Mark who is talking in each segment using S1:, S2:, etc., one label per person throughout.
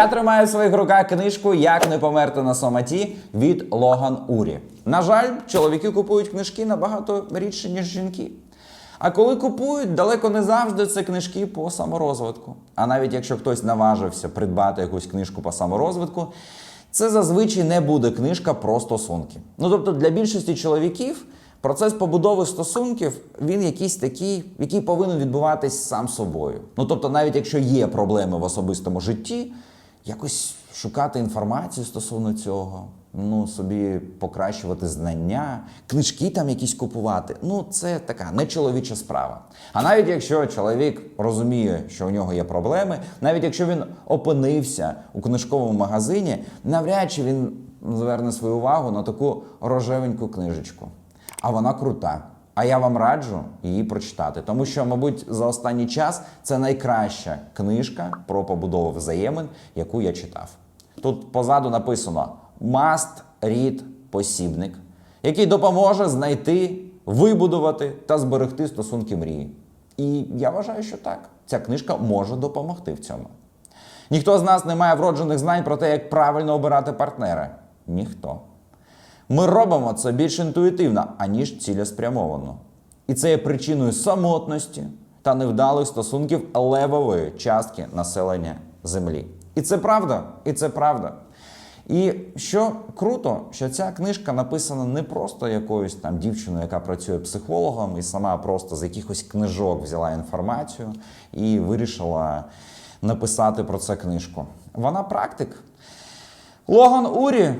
S1: Я тримаю в своїх руках книжку Як не померти на самоті від Логан Урі. На жаль, чоловіки купують книжки набагато рідше, ніж жінки. А коли купують, далеко не завжди це книжки по саморозвитку. А навіть якщо хтось наважився придбати якусь книжку по саморозвитку, це зазвичай не буде книжка про стосунки. Ну тобто для більшості чоловіків процес побудови стосунків він якийсь такий, який повинен відбуватись сам собою. Ну тобто, навіть якщо є проблеми в особистому житті, якось шукати інформацію стосовно цього, ну собі покращувати знання, книжки там якісь купувати. Ну, це така нечоловіча справа. А навіть якщо чоловік розуміє, що у нього є проблеми, навіть якщо він опинився у книжковому магазині, навряд чи він зверне свою увагу на таку рожевеньку книжечку. А вона крута. А я вам раджу її прочитати, тому що, мабуть, за останній час це найкраща книжка про побудову взаємин, яку я читав. Тут позаду написано must read посібник, який допоможе знайти, вибудувати та зберегти стосунки мрії. І я вважаю, що так. Ця книжка може допомогти в цьому. Ніхто з нас не має вроджених знань про те, як правильно обирати партнера. Ніхто. Ми робимо це більш інтуїтивно, аніж цілеспрямовано. І це є причиною самотності та невдалих стосунків левової частки населення Землі. І це правда, і це правда. І що круто, що ця книжка написана не просто якоюсь там дівчиною, яка працює психологом, і сама просто з якихось книжок взяла інформацію і вирішила написати про це книжку. Вона практик. Логан Урі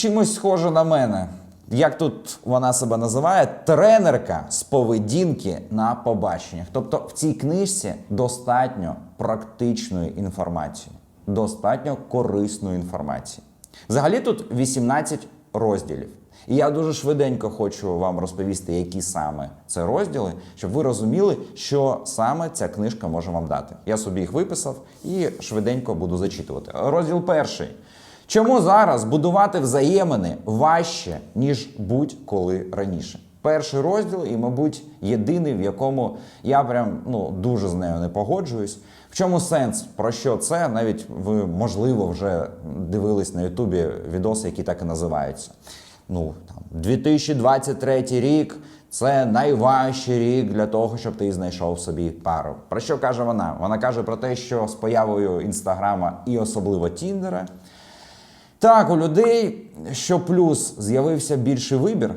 S1: чимось схожа на мене. Як тут вона себе називає? Тренерка з поведінки на побаченнях. Тобто в цій книжці достатньо практичної інформації, достатньо корисної інформації. Взагалі тут 18 розділів. І я дуже швиденько хочу вам розповісти, які саме це розділи, щоб ви розуміли, що саме ця книжка може вам дати. Я собі їх виписав і швиденько буду зачитувати. Розділ перший. Чому зараз будувати взаємини важче, ніж будь-коли раніше? Перший розділ, і, мабуть, єдиний, в якому я прям ну дуже з нею не погоджуюсь. В чому сенс? Про що це? Навіть ви, можливо, вже дивились на Ютубі відоси, які так і називаються. Ну там 2023 рік це найважчий рік для того, щоб ти знайшов собі пару. Про що каже вона? Вона каже про те, що з появою інстаграма і особливо Тіндера. Так, у людей, що плюс з'явився більший вибір,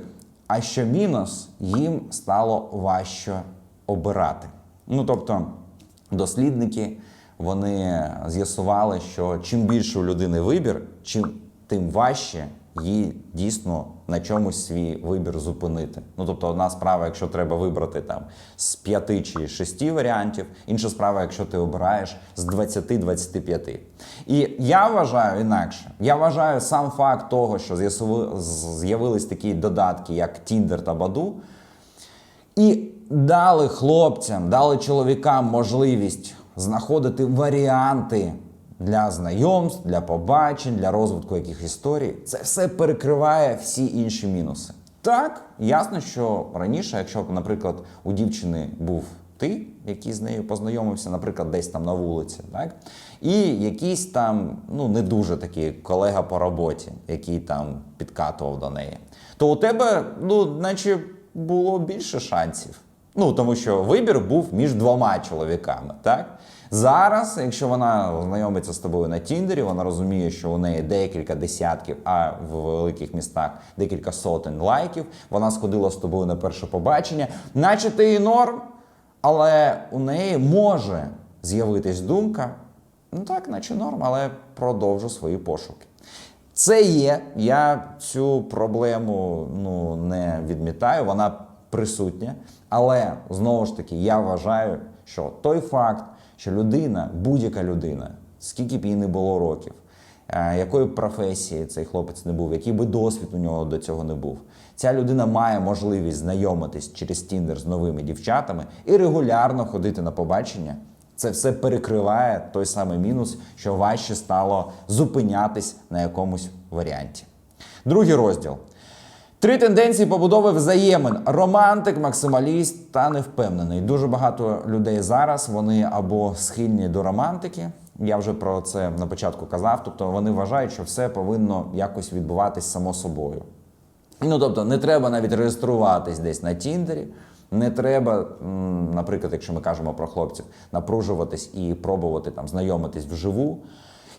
S1: а що мінус, їм стало важче обирати. Ну тобто, дослідники вони з'ясували, що чим більше у людини вибір, чим тим важче їй дійсно на чомусь свій вибір зупинити. Ну тобто, одна справа, якщо треба вибрати там з п'яти чи шести варіантів, інша справа, якщо ти обираєш з 20-25. І я вважаю інакше. Я вважаю сам факт того, що з'явились такі додатки, як Tinder та Badoo, і дали хлопцям, дали чоловікам можливість знаходити варіанти для знайомств, для побачень, для розвитку яких історій. Це все перекриває всі інші мінуси. Так, ясно, що раніше, якщо б, наприклад, у дівчини був ти, який з нею познайомився, наприклад, десь там на вулиці, так? І якийсь там, ну не дуже такий колега по роботі, який там підкатував до неї, то у тебе, ну, наче було більше шансів. Ну, тому що вибір був між двома чоловіками, так? Зараз, якщо вона знайомиться з тобою на Тіндері, вона розуміє, що у неї декілька десятків, а в великих містах декілька сотень лайків. Вона сходила з тобою на перше побачення, наче ти і норм, але у неї може з'явитись думка: ну так, наче норм, але продовжу свої пошуки. Це є. Я цю проблему ну, не відмітаю, вона присутня. Але знову ж таки, я вважаю, що той факт, що людина, будь-яка людина, скільки б їй не було років, е, якої професії цей хлопець не був, який би досвід у нього до цього не був, ця людина має можливість знайомитись через Тіндер з новими дівчатами і регулярно ходити на побачення. Це все перекриває той самий мінус, що важче стало зупинятись на якомусь варіанті. Другий розділ. Три тенденції побудови взаємин: романтик, максималіст та невпевнений. Дуже багато людей зараз вони або схильні до романтики, Я вже про це на початку казав. Тобто вони вважають, що все повинно якось відбуватись само собою. Ну, тобто, не треба навіть реєструватись десь на Тіндері. Не треба, наприклад, якщо ми кажемо про хлопців, напружуватись і пробувати там знайомитись вживу.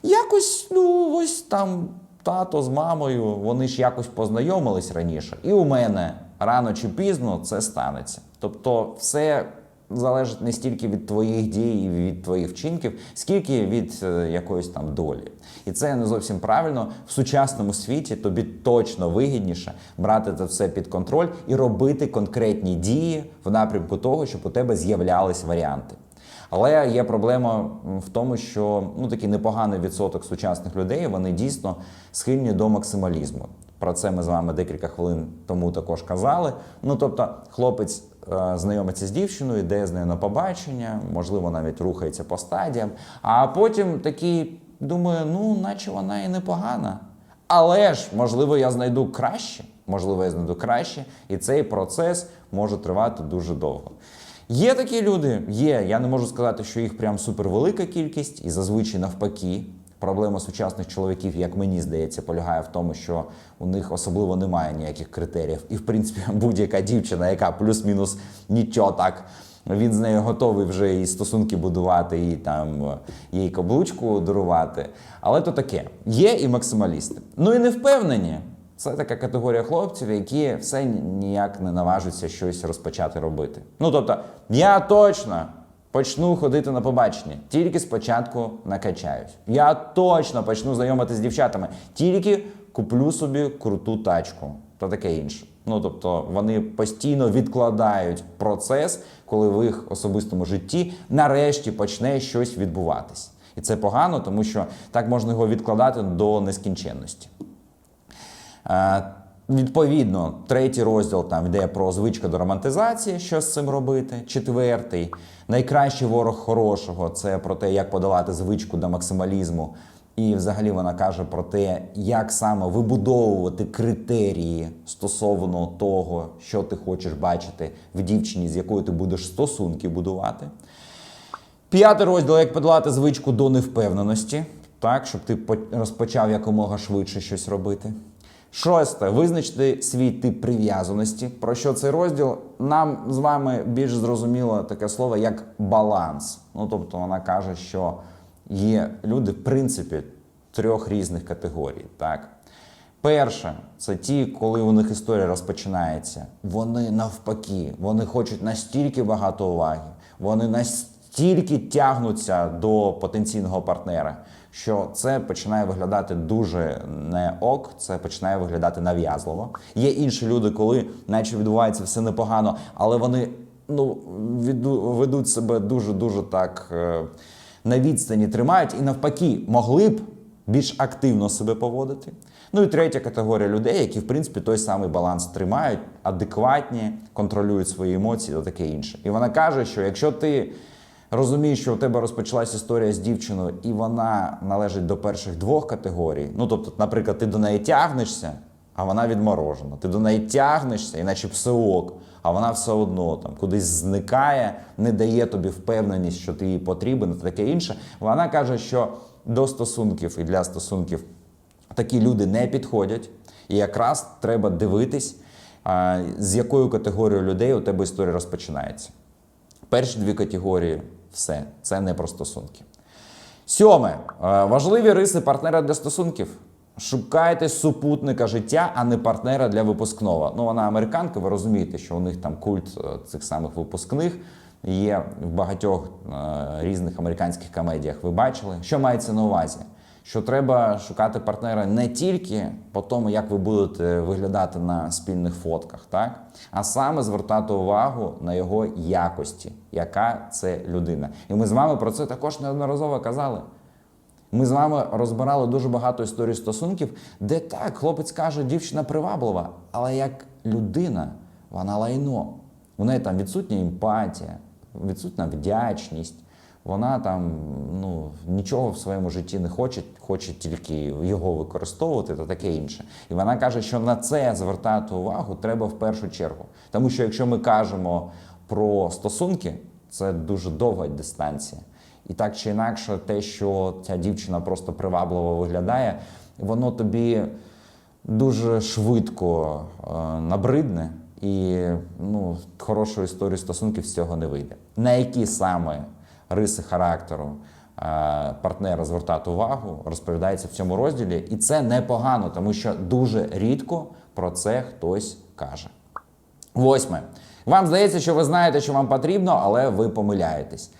S1: Якось, ну, ось там тато з мамою, вони ж якось познайомились раніше. І у мене рано чи пізно це станеться. Тобто, все залежить не стільки від твоїх дій і від твоїх вчинків, скільки від е, якоїсь там долі. І це не зовсім правильно. В сучасному світі тобі точно вигідніше брати це все під контроль і робити конкретні дії в напрямку того, щоб у тебе з'являлись варіанти. Але є проблема в тому, що ну такий непоганий відсоток сучасних людей вони дійсно схильні до максималізму. Про це ми з вами декілька хвилин тому також казали. Ну тобто, хлопець е, знайомиться з дівчиною, йде з нею на побачення, можливо, навіть рухається по стадіям. А потім такий думає: ну, наче вона і непогана. Але ж, можливо, я знайду краще, можливо, я знайду краще, і цей процес може тривати дуже довго. Є такі люди, є. Я не можу сказати, що їх прям супервелика кількість, і зазвичай навпаки. Проблема сучасних чоловіків, як мені здається, полягає в тому, що у них особливо немає ніяких критеріїв. І, в принципі, будь-яка дівчина, яка плюс-мінус нічого так, він з нею готовий вже і стосунки будувати, і там е, їй каблучку дарувати. Але то таке. Є і максималісти. Ну і не впевнені. Це така категорія хлопців, які все ніяк не наважуються щось розпочати робити. Ну тобто, я точно почну ходити на побачення, тільки спочатку накачаюсь. Я точно почну знайомитися з дівчатами, тільки куплю собі круту тачку та таке інше. Ну тобто вони постійно відкладають процес, коли в їх особистому житті нарешті почне щось відбуватись. І це погано, тому що так можна його відкладати до нескінченності. Е, Відповідно, третій розділ там йде про звичка до романтизації, що з цим робити. Четвертий найкращий ворог хорошого це про те, як подолати звичку до максималізму. І взагалі вона каже про те, як саме вибудовувати критерії стосовно того, що ти хочеш бачити в дівчині, з якою ти будеш стосунки будувати. П'ятий розділ як подолати звичку до невпевненості, так, щоб ти по- розпочав якомога швидше щось робити. Шосте визначити свій тип прив'язаності. Про що цей розділ? Нам з вами більш зрозуміло таке слово як баланс. Ну тобто вона каже, що є люди, в принципі, трьох різних категорій. Так? Перше, це ті, коли у них історія розпочинається. Вони навпаки, вони хочуть настільки багато уваги, вони настільки тягнуться до потенційного партнера, що це починає виглядати дуже не ок, це починає виглядати нав'язливо. Є інші люди, коли наче відбувається все непогано, але вони ну, ведуть себе дуже-дуже так е, на відстані тримають і навпаки могли б більш активно себе поводити. Ну і третя категорія людей, які в принципі той самий баланс тримають, адекватні, контролюють свої емоції та таке інше. І вона каже, що якщо ти розумієш, що у тебе розпочалась історія з дівчиною, і вона належить до перших двох категорій. Ну тобто, наприклад, ти до неї тягнешся, а вона відморожена. Ти до неї тягнешся, іначе все ок, а вона все одно там кудись зникає, не дає тобі впевненість, що ти їй потрібен, та таке інше. Вона каже, що до стосунків і для стосунків такі люди не підходять. І якраз треба дивитись, з якою категорією людей у тебе історія розпочинається. Перші дві категорії все, це не про стосунки. Сьоме. Е, Важливі риси партнера для стосунків. Шукайте супутника життя, а не партнера для випускного. Ну, вона американка, ви розумієте, що у них там культ е, цих самих випускних є в багатьох е, різних американських комедіях. Ви бачили, що мається на увазі? Що треба шукати партнера не тільки по тому, як ви будете виглядати на спільних фотках, так? а саме звертати увагу на його якості, яка це людина. І ми з вами про це також неодноразово казали. Ми з вами розбирали дуже багато історій стосунків, де так, хлопець каже, дівчина приваблива, але як людина, вона лайно. У неї там відсутня емпатія, відсутня вдячність. Вона там ну, нічого в своєму житті не хоче, хоче тільки його використовувати та таке інше. І вона каже, що на це звертати увагу треба в першу чергу. Тому що якщо ми кажемо про стосунки, це дуже довга дистанція. І так чи інакше, те, що ця дівчина просто привабливо виглядає, воно тобі дуже швидко е, набридне, і ну, хорошої історії стосунків з цього не вийде. На які саме риси характеру е, партнера звертати увагу, розповідається в цьому розділі, і це непогано, тому що дуже рідко про це хтось каже. Восьме. Вам здається, що ви знаєте, що вам потрібно, але ви помиляєтесь.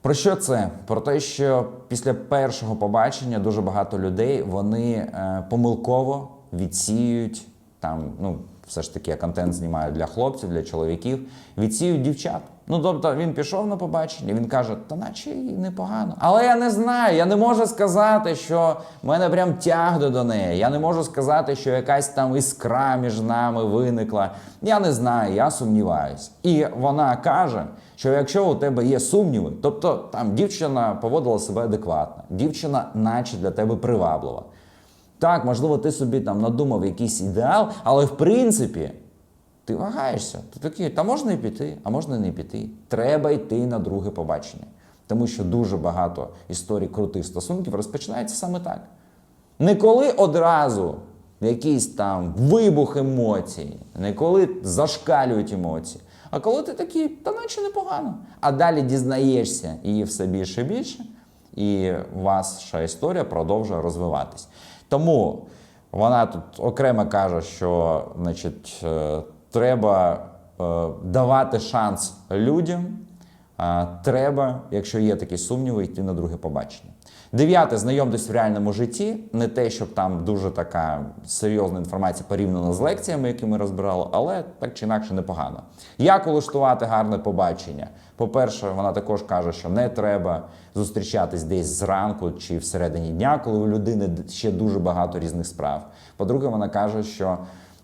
S1: Про що це? Про те, що після першого побачення дуже багато людей вони е, помилково відсіюють там, ну, все ж таки я контент знімаю для хлопців, для чоловіків, відсіюють дівчат. Ну тобто він пішов на побачення, він каже, та наче і непогано. Але я не знаю, я не можу сказати, що в мене прям тягне до неї. Я не можу сказати, що якась там іскра між нами виникла. Я не знаю, я сумніваюсь. І вона каже, що якщо у тебе є сумніви, тобто там дівчина поводила себе адекватно, дівчина, наче для тебе приваблива. Так, можливо, ти собі там надумав якийсь ідеал, але в принципі ти вагаєшся. Ти такий, та можна і піти, а можна не піти. Треба йти на друге побачення. Тому що дуже багато історій крутих стосунків розпочинається саме так. Не коли одразу якийсь там вибух емоцій, не коли зашкалюють емоції, а коли ти такий, та наче непогано. А далі дізнаєшся її все більше і більше, і ваша історія продовжує розвиватись. Тому вона тут окремо каже, що значить, е, треба е, давати шанс людям. Треба, якщо є такі сумніви, йти на друге побачення. Дев'яте, знайомтесь в реальному житті. Не те, щоб там дуже така серйозна інформація порівняна з лекціями, які ми розбирали, але так чи інакше непогано. Як улаштувати гарне побачення? По-перше, вона також каже, що не треба зустрічатись десь зранку чи всередині дня, коли у людини ще дуже багато різних справ. По-друге, вона каже, що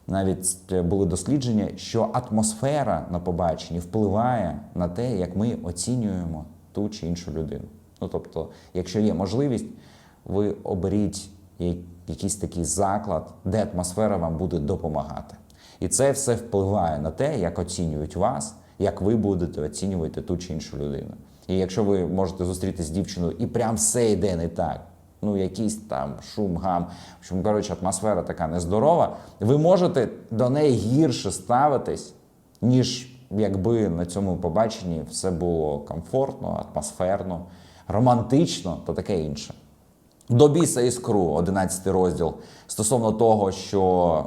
S1: навіть були дослідження, що атмосфера на побаченні впливає на те, як ми оцінюємо ту чи іншу людину. Ну тобто, якщо є можливість, ви оберіть якийсь такий заклад, де атмосфера вам буде допомагати. І це все впливає на те, як оцінюють вас, як ви будете оцінювати ту чи іншу людину. І якщо ви можете зустрітися з дівчиною і прям все йде не так, ну якийсь там шум, гам, в общем, коротше, атмосфера така нездорова, ви можете до неї гірше ставитись, ніж якби на цьому побаченні все було комфортно, атмосферно, романтично та таке інше. До біса іскру, 11 розділ, стосовно того, що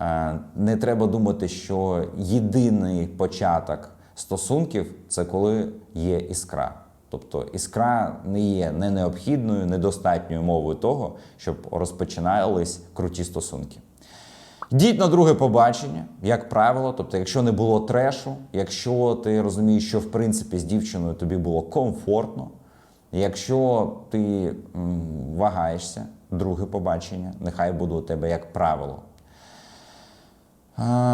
S1: е, не треба думати, що єдиний початок стосунків це коли є іскра. Тобто іскра не є не необхідною, недостатньою мовою того, щоб розпочинались круті стосунки. Йдіть на друге побачення, як правило. Тобто, якщо не було трешу, якщо ти розумієш, що в принципі з дівчиною тобі було комфортно, якщо ти м, вагаєшся, друге побачення, нехай буде у тебе як правило.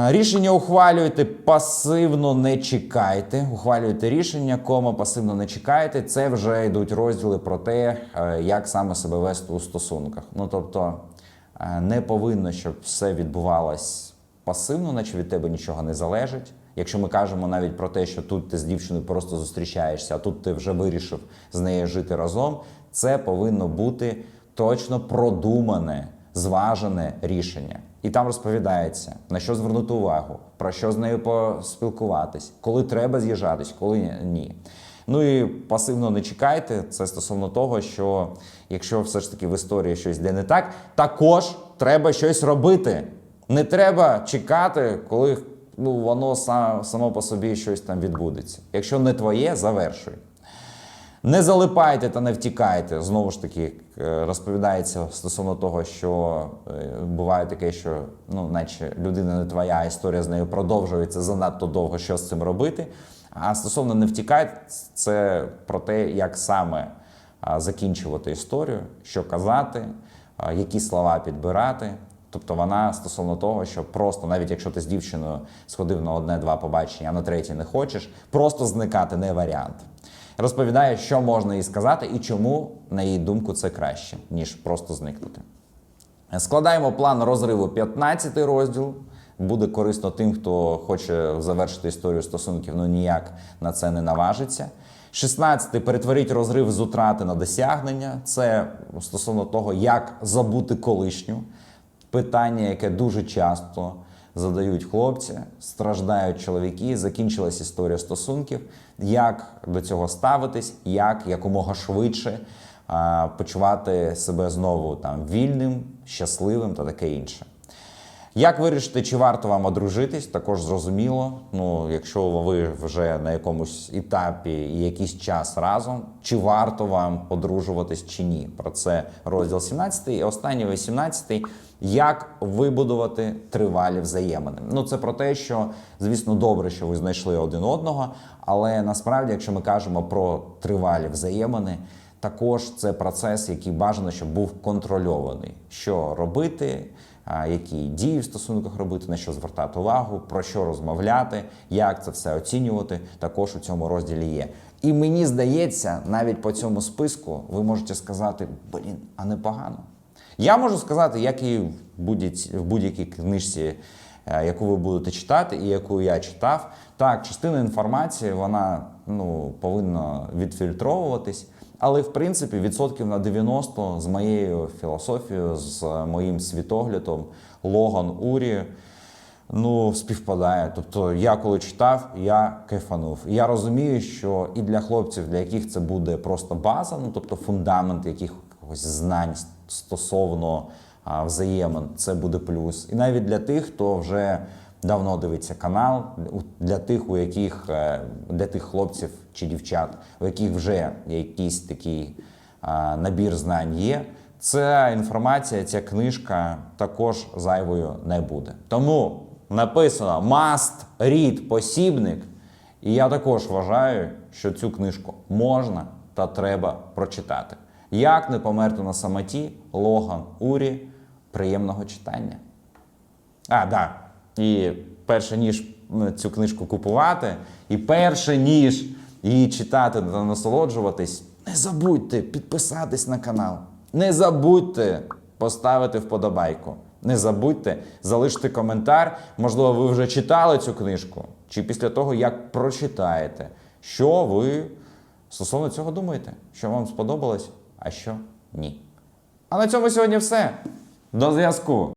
S1: Рішення ухвалюйте пасивно не чекайте. Ухвалюйте рішення, кома пасивно не чекайте. Це вже йдуть розділи про те, е, як саме себе вести у стосунках. Ну тобто е, не повинно, щоб все відбувалось пасивно, наче від тебе нічого не залежить. Якщо ми кажемо навіть про те, що тут ти з дівчиною просто зустрічаєшся, а тут ти вже вирішив з нею жити разом, це повинно бути точно продумане, зважене рішення. І там розповідається, на що звернути увагу, про що з нею поспілкуватись, коли треба з'їжджатись, коли ні. Ну і пасивно не чекайте. Це стосовно того, що якщо все ж таки в історії щось йде не так, також треба щось робити. Не треба чекати, коли ну, воно само по собі щось там відбудеться. Якщо не твоє, завершуй. Не залипайте та не втікайте. Знову ж таки, е, розповідається стосовно того, що е, буває таке, що ну, наче людина не твоя, історія з нею продовжується занадто довго, що з цим робити. А стосовно не втікайте, це про те, як саме закінчувати історію, що казати, які слова підбирати. Тобто вона стосовно того, що просто, навіть якщо ти з дівчиною сходив на одне-два побачення, а на третє не хочеш, просто зникати не варіант. Розповідає, що можна їй сказати і чому, на її думку, це краще, ніж просто зникнути. Складаємо план розриву 15 розділ. Буде корисно тим, хто хоче завершити історію стосунків, ну ніяк на це не наважиться. 16 перетворіть розрив з утрати на досягнення. Це стосовно того, як забути колишню. Питання, яке дуже часто задають хлопці, страждають чоловіки, закінчилась історія стосунків. Як до цього ставитись, як якомога швидше почувати себе знову там вільним, щасливим та таке інше. Як вирішити, чи варто вам одружитись, також зрозуміло. Ну, якщо ви вже на якомусь етапі і якийсь час разом, чи варто вам одружуватись чи ні? Про це розділ 17 і останній 18 як вибудувати тривалі взаємини. Ну це про те, що звісно добре, що ви знайшли один одного, але насправді, якщо ми кажемо про тривалі взаємини, також це процес, який бажано, щоб був контрольований. Що робити, які дії в стосунках робити, на що звертати увагу, про що розмовляти, як це все оцінювати, також у цьому розділі є. І мені здається, навіть по цьому списку ви можете сказати: блін, а непогано. Я можу сказати, як і в будь-якій будь-якій книжці, е, яку ви будете читати, і яку я читав. Так, частина інформації вона ну, повинна відфільтровуватись. Але в принципі відсотків на 90 з моєю філософією, з моїм світоглядом Логан Урі ну, співпадає. Тобто, я коли читав, я кайфанув. Я розумію, що і для хлопців, для яких це буде просто база, ну тобто фундамент якихось знань стосовно а, взаємин, це буде плюс. І навіть для тих, хто вже давно дивиться канал, для тих, у яких е, для тих хлопців чи дівчат, у яких вже якийсь такий набір знань є. Ця інформація, ця книжка також зайвою не буде. Тому написано must read посібник. І я також вважаю, що цю книжку можна та треба прочитати. Як не померти на самоті, Логан Урі. Приємного читання. А, да. І перше ніж цю книжку купувати, і перше ніж її читати та насолоджуватись, не забудьте підписатись на канал. Не забудьте поставити вподобайку. Не забудьте залишити коментар. Можливо, ви вже читали цю книжку, чи після того, як прочитаєте, що ви стосовно цього думаєте, що вам сподобалось, а що ні. А на цьому сьогодні все. До зв'язку!